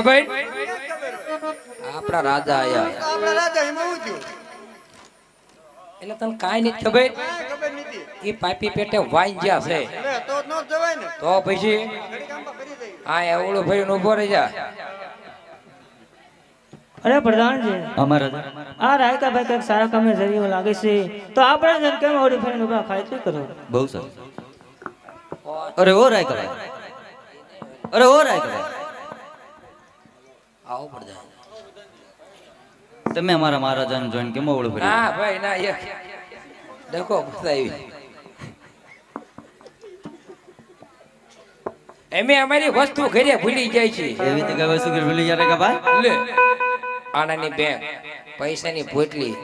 ખબર? આપણા રાજા આયા. આપણા રાજા એમાં હું થયું એટલે તને કાઈ નથી ખબર? એ પાપી પેટે વાઈ જ્યા છે. તો જ ન જવાય ને. તો પછી? હા એવડું ભાઈ ઊભો રહી જા. અરે પ્રધાનજી અમારા આ રાયકા ભાઈ કંઈક સારા કામે જરીઓ લાગે છે. તો આપણે જન કેમ ઓડી ફરીને ઊભા ખાતરી કરો. બહુ સર. અરે ઓ રાય ભાઈ અરે ઓ રાય કરાય આવો પડતા તમે અમારા મહારાજાને જોઈને કેમ ઓળખ ના ભાઈ ના એક ડકો બતાવી એમે અમારી વસ્તુ ઘરે ભૂલી જાય છે. એવી તો વસ્તુ ઘરે ભૂલી જાય કે ભાઈ? લે આનાની બેંક પૈસાની પોટલી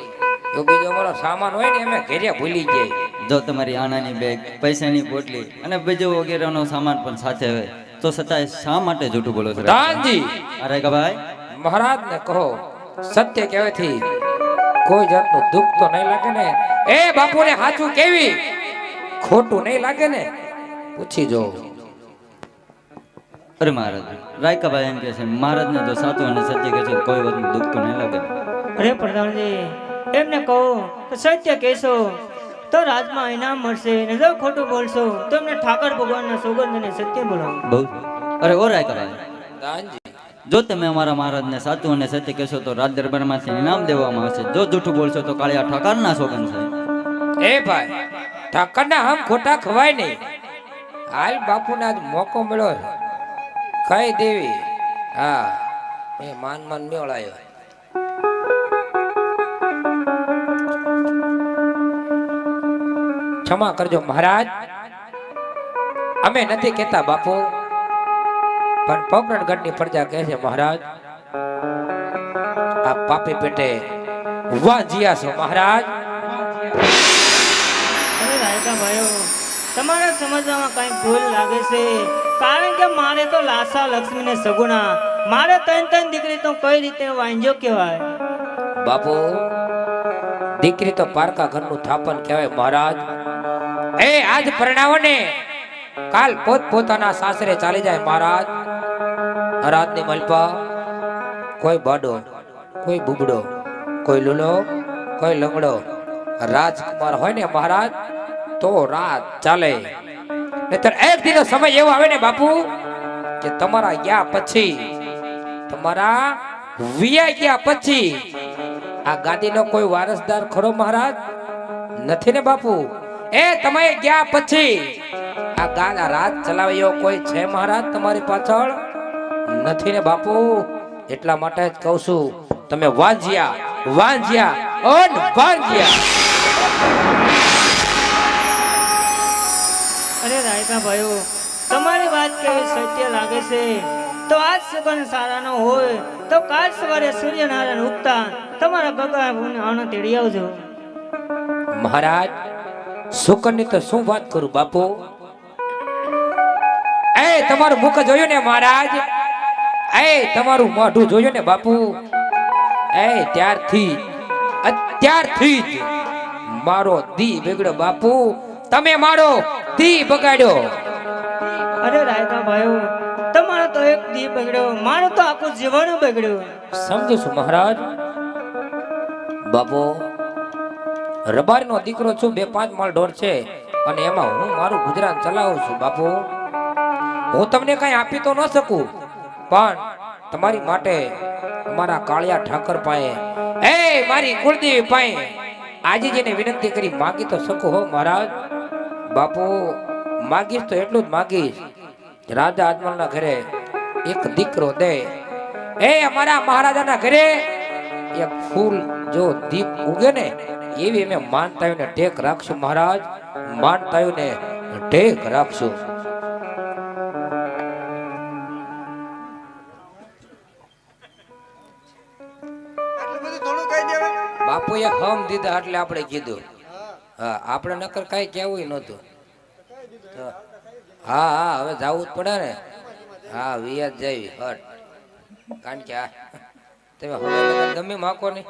જો બીજો અમારો સામાન હોય ને અમે ઘરે ભૂલી જાય. જો તમારી આનાની બેગ પૈસાની પોટલી અને બીજો વગેરેનો સામાન પણ સાથે હોય. તો છતાંય શા માટે જૂઠું બોલો છો? દાનજી! અરે ભાઈ? મહારાજ ને કહો સત્ય કહેવાથી કોઈ જાતનું દુઃખ તો નહીં લાગે ને? એ બાપુને સાચું કેવી? ખોટું નહીં લાગે ને? પૂછી જો અરે મહારાજ રાયકાભાઈ એમ કે છે મહારાજને જો સાચું અને સત્ય કહે છે કોઈ વાતનું દુઃખ તો નહીં લાગે અરે પ્રધાનજી એમને કહો સત્ય કહેશો તો રાજમાં ઇનામ મળશે ને જો ખોટું બોલશો તો એમને ઠાકર ભગવાનના સોગંદ અને સત્ય બોલો બહુ અરે ઓરાય કરાય દાનજી જો તમે અમારા મહારાજને સાચું અને સત્ય કહેશો તો રાજ દરબારમાંથી ઇનામ દેવામાં આવશે. જો જૂઠું બોલશો તો કાળિયા ઠાકરના સોગંધ છે એ ભાઈ ઠાકરના આમ ખોટા ખવાય નહીં. હાલ બાપુને આજ મોકો મળ્યો કઈ દેવી. હા એ માન માન મેળાયો. ક્ષમા કરજો મહારાજ. અમે નથી કહેતા બાપુ પણ પોકરણગઢની પ્રજા કહે છે મહારાજ આ પાપી પેટે વાહ જીયા છો મહારાજ. તમારે સમજવામાં કઈ ભૂલ લાગે છે? કારણ કે મારે તો લાસા લક્ષ્મી ને સગુણા મારે ત્રણ ત્રણ દીકરી તો કઈ રીતે વાંજો કહેવાય? બાપુ દીકરી તો પારકા ઘરનું થાપન કહેવાય મહારાજ. એ, આજ પરણાવો ને કાલ પોત પોતાના સાસરે ચાલી જાય મહારાજ. રાતની મલપા, કોઈ બાડો, કોઈ બુબડો, કોઈ લુલો, કોઈ લંગડો. રાજકુમાર હોય ને મહારાજ, તો રાત ચાલે. નહીતર એક દિવસ સમય એવો આવે ને બાપુ, કે તમારા ગયા પછી, તમારા વિયા ગયા પછી, આ ગાદીનો કોઈ વારસદાર ખરો મહારાજ? નથી ને બાપુ? એ તમે ગયા પછી આ ગાના રાજ ચલાવ્યો કોઈ છે મહારાજ તમારી પાછળ? નથી ને બાપુ એટલા માટે જ કહું છું તમે વાંજ્યા વાંજ્યા ઓન વાંજ્યા. અરે રાયતા ભાઈઓ તમારી વાત કેવી સત્ય લાગે છે? તો આજ સુગંધ સારાનો હોય તો કાલ સવારે સૂર્યનારાયણ ઉગતા તમારા ભગવાન આનો તેડી આવજો. મહારાજ શુકરની તો શું વાત કરું બાપુ? એ તમારું મુખ જોયું ને મહારાજ? એ તમારું મોઢું જોયું ને બાપુ? એ ત્યારથી અત્યારથી જ મારો દી બગડ્યો બાપુ. તમે મારો દી બગાડ્યો. અરે રાયકા ભાઈઓ તમારો તો એક દી બગડ્યો મારો તો આખું જીવન બગડ્યું. સમજુ છું મહારાજ. બાપુ રબારીનો દીકરો છું, બે પાંચ માળ ઢોર છે. અને એમાં હું મારું ગુજરાન ચલાવું છું, બાપુ. હું તમને કઈ આપી તો ન શકું, પણ તમારી માટે અમારા કાળિયા ઠાકર પાસે એ મારી કુળદેવી પાસે આજે જેને વિનંતી કરી, માગી તો શકું હો, મહારાજ. બાપુ, માગીશ તો એટલું જ માગીશ. રાજા અજમલના ઘરે એક દીકરો દે. એ અમારા મહારાજાના ઘરે એક ફૂલ જો દીપ ઉગે ને એવી અમે માનતાઓને ટેક રાખશું મહારાજ માનતાઓને ટેક રાખશું. બાપુએ હમ દીધા એટલે આપણે કીધું. હા આપણે નકર કઈ કહેવું નહોતું. હા હા હવે જવું જ પડે ને. હા વિયાદ જઈ હટ. કારણ કે આ તમે હવે ગમે માકો નહીં.